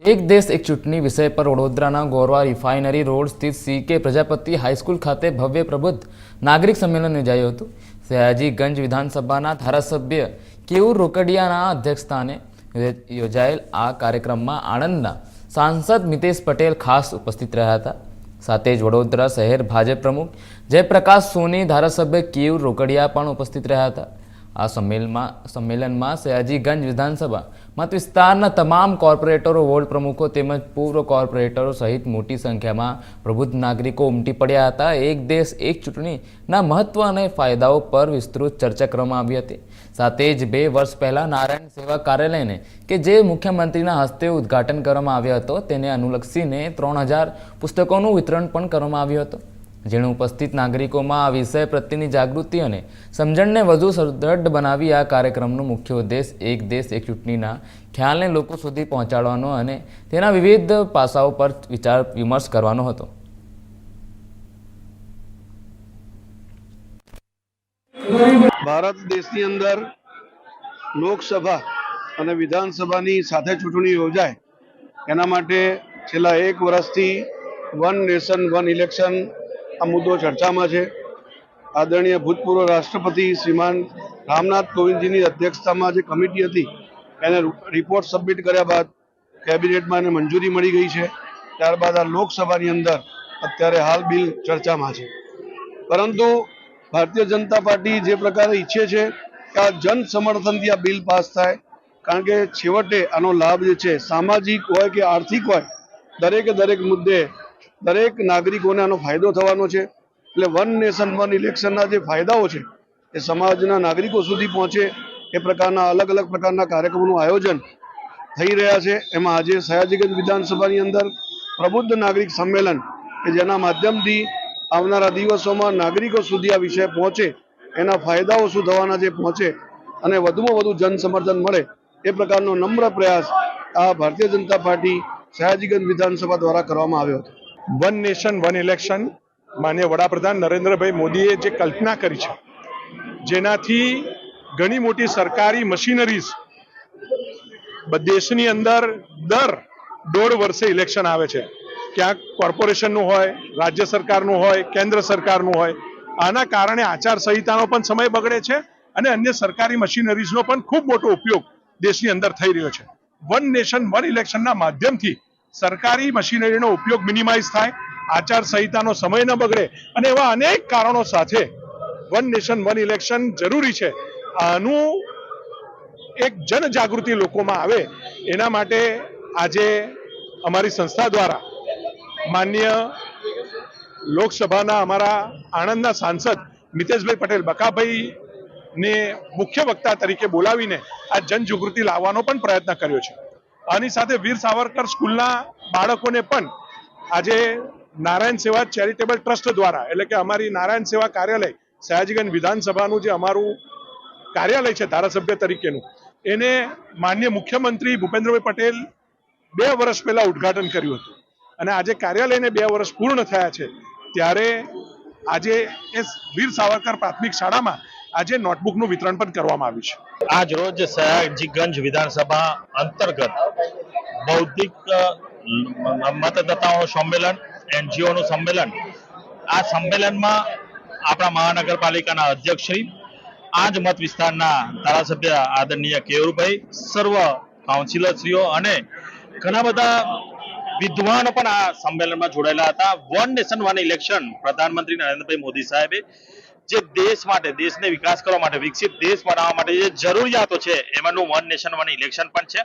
એક દેશ, એક ચૂંટણી વિષય પર વડોદરાના ગોરવા રિફાઇનરી રોડ સ્થિત C K Prajapati high school ખાતે ભવ્ય પ્રબુદ્ધ નાગરિક સંમેલન યોજાયું હતું. સયાજીગંજ વિધાનસભાના ધારાસભ્ય કેયુર રોકડિયાના અધ્યક્ષસ્થાને યોજાયેલ આ કાર્યક્રમમાં આણંદના સાંસદ મિતેશ પટેલ ખાસ ઉપસ્થિત રહ્યા હતા. સાથે જ વડોદરા શહેર ભાજપ પ્રમુખ જયપ્રકાશ સોની ધારાસભ્ય કેયુર રોકડિયા પણ ઉપસ્થિત રહ્યા હતા. આ સંમેલનમાં સંમેલનમાં સયાજીગંજ વિધાનસભા મત વિસ્તારના તમામ કોર્પોરેટરો, વોર્ડ પ્રમુખો તેમજ પૂર્વ કોર્પોરેટરો સહિત મોટી સંખ્યામાં પ્રબુદ્ધ નાગરિકો ઉમટી પડ્યા હતા. એક દેશ, એક ચૂંટણીના મહત્વ અને ફાયદાઓ પર વિસ્તૃત ચર્ચા કરવામાં આવી હતી. સાથે જ બે વર્ષ પહેલાં નારાયણ સેવા કાર્યાલયને, કે જે મુખ્યમંત્રીના હસ્તે ઉદ્ઘાટન કરવામાં આવ્યો હતો, તેને અનુલક્ષીને ત્રણ હજાર પુસ્તકોનું વિતરણ પણ કરવામાં આવ્યું હતું. જેણે ઉપસ્થિત નાગરિકોમાં આ વિષય પ્રત્યેની જાગૃતિ અને સમજણને વધુ સુદૃઢ બનાવી આ કાર્યક્રમનો મુખ્ય ઉદ્દેશ એક દેશ, એક ચૂંટણીના ખ્યાલને લોકો સુધી પહોંચાડવાનો અને તેના વિવિધ પાસાઓ પર વિચાર વિમર્શ કરવાનો હતો. ભારત દેશની અંદર લોકસભા અને વિધાનસભાની સાથે ચૂંટણી યોજાય, એના માટે છેલ્લા એક વર્ષથી વન નેશન, વન ઇલેક્શન આ મુદ્દો ચર્ચામાં છે. આદરણીય ભૂતપૂર્વ રાષ્ટ્રપતિ શ્રીમાન રામનાથ કોવિંદજીની અધ્યક્ષતામાં જે કમિટી હતી, એને રિપોર્ટ સબમિટ કર્યા બાદ કેબિનેટમાં એને મંજૂરી મળી ગઈ છે. ત્યારબાદ આ લોકસભાની અંદર અત્યારે હાલ બિલ ચર્ચામાં છે. પરંતુ ભારતીય જનતા પાર્ટી જે પ્રકારે ઈચ્છે છે કે આ જન સમર્થનથી આ બિલ પાસ થાય, કારણ કે છેવટે આનો લાભ જે છે, સામાજિક હોય કે આર્થિક હોય, દરેકે દરેક મુદ્દે દરેક નાગરિકોને આનો ફાયદો થવાનો છે. એટલે વન નેશન, વન ઇલેક્શનના જે ફાયદાઓ છે, એ સમાજના નાગરિકો સુધી પહોંચે, એ પ્રકારના અલગ અલગ પ્રકારના કાર્યક્રમોનું આયોજન થઈ રહ્યા છે. એમાં આજે સયાજીગંજ વિધાનસભાની અંદર પ્રબુદ્ધ નાગરિક સંમેલન, કે જેના માધ્યમથી આવનારા દિવસોમાં નાગરિકો સુધી આ વિષય પહોંચે, એના ફાયદાઓ શું થવાના છે પહોંચે, અને વધુમાં વધુ જન સમર્થન મળે, એ પ્રકારનો નમ્ર પ્રયાસ આ ભારતીય જનતા પાર્ટી સયાજીગંજ વિધાનસભા દ્વારા કરવામાં આવ્યો હતો. વન નેશન, વન ઇલેક્શન માન્ય વડાપ્રધાન નરેન્દ્રભાઈ મોદીએ જે કલ્પના કરી છે, જેનાથી ઘણી મોટી સરકારી મશીનરીઝ દેશની અંદર દર દોઢ વર્ષે ઇલેક્શન આવે છે. ક્યાંક કોર્પોરેશનનું હોય, રાજ્ય સરકારનું હોય, કેન્દ્ર સરકારનું હોય, આના કારણે આચારસંહિતાનો પણ સમય બગડે છે અને અન્ય સરકારી મશીનરીઝનો પણ ખૂબ મોટો ઉપયોગ દેશની અંદર થઈ રહ્યો છે. વન નેશન, વન ઇલેક્શનના માધ્યમથી સરકારી મશીનરીનો ઉપયોગ મિનિમાઇઝ થાય, આચારસંહિતાનો સમય ન બગડે અને એવા અનેક કારણો સાથે વન નેશન, વન ઇલેક્શન જરૂરી છે. આનું એક જનજાગૃતિ લોકોમાં આવે, એના માટે આજે અમારી સંસ્થા દ્વારા માન્ય લોકસભાના અમારા આણંદના સાંસદ મિતેશભાઈ પટેલ બકાભાઈ ને મુખ્ય વક્તા તરીકે બોલાવીને આ જનજાગૃતિ લાવવાનો પણ પ્રયત્ન કર્યો છે. આની સાથે વીર સાવરકર સ્કૂલના બાળકોને પણ આજે નારાયણ સેવા ચેરિટેબલ ટ્રસ્ટ દ્વારા, એટલે કે અમારી નારાયણ સેવા કાર્યાલય, સયાજીગંજ વિધાનસભાનું જે અમારું કાર્યાલય છે ધારાસભ્ય તરીકેનું, એને માન્ય મુખ્યમંત્રી ભૂપેન્દ્રભાઈ પટેલ બે વર્ષ પહેલા ઉદ્ઘાટન કર્યું હતું. અને આજે કાર્યાલયને બે વર્ષ પૂર્ણ થયા છે, ત્યારે આજે એ વીર સાવરકર પ્રાથમિક શાળામાં આજે નોટબુકનું વિતરણ પણ કરવામાં આવ્યું છે. આજ રોજ સયાજીગંજ વિધાનસભા અંતર્ગત બૌદ્ધિક અ, મતદાતાઓનું સંમેલન એનજીઓનું સંમેલન. આ સંમેલનમાં આપણા મહાનગરપાલિકાના અધ્યક્ષશ્રી આ જ મત વિસ્તારના ધારાસભ્ય આદરણીય કેયુરભાઈ સર્વ કાઉન્સિલરશ્રીઓ અને ઘણા બધા વિદ્વાનો પણ આ સંમેલનમાં જોડાયેલા હતા. વન નેશન વન ઇલેક્શન પ્રધાનમંત્રી નરેન્દ્રભાઈ મોદી સાહેબે જે દેશ માટે, દેશને વિકાસ કરવા માટે, વિકસિત દેશ બનાવવા માટે જે જરૂરિયાતો છે, એમાંનું વન નેશન વન ઇલેક્શન પણ છે.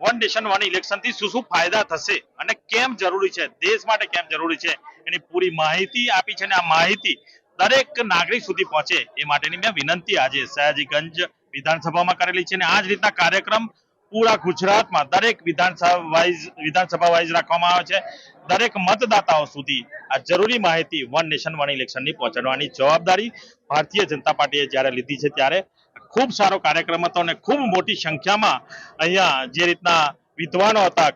વન નેશન વન ઇલેક્શનથી શું શું ફાયદા થશે અને કેમ જરૂરી છે, દેશ માટે કેમ જરૂરી છે, એની પૂરી માહિતી આપી છે અને આ માહિતી દરેક નાગરિક સુધી પહોંચે એ માટેની મેં વિનંતી આજે સયાજીગંજ વિધાનસભામાં કરેલી છે અને આ જ રીતના કાર્યક્રમ પૂરા ગુજરાતમાં દરેક વિધાનસભા વાઇઝ વિધાનસભા વાઇઝ રાખવામાં આવે છે. દરેક મતદાતાઓ સુધી આ જરૂરી માહિતી વન નેશન, વન ઇલેક્શનની પહોંચાડવાની જવાબદારી ભારતીય જનતા પાર્ટીએ જ્યારે લીધી છે ત્યારે ખૂબ સારો કાર્યક્રમ હતો અને ખૂબ મોટી સંખ્યામાં અહીંયા જે રીતના વિદ્વાનો હતા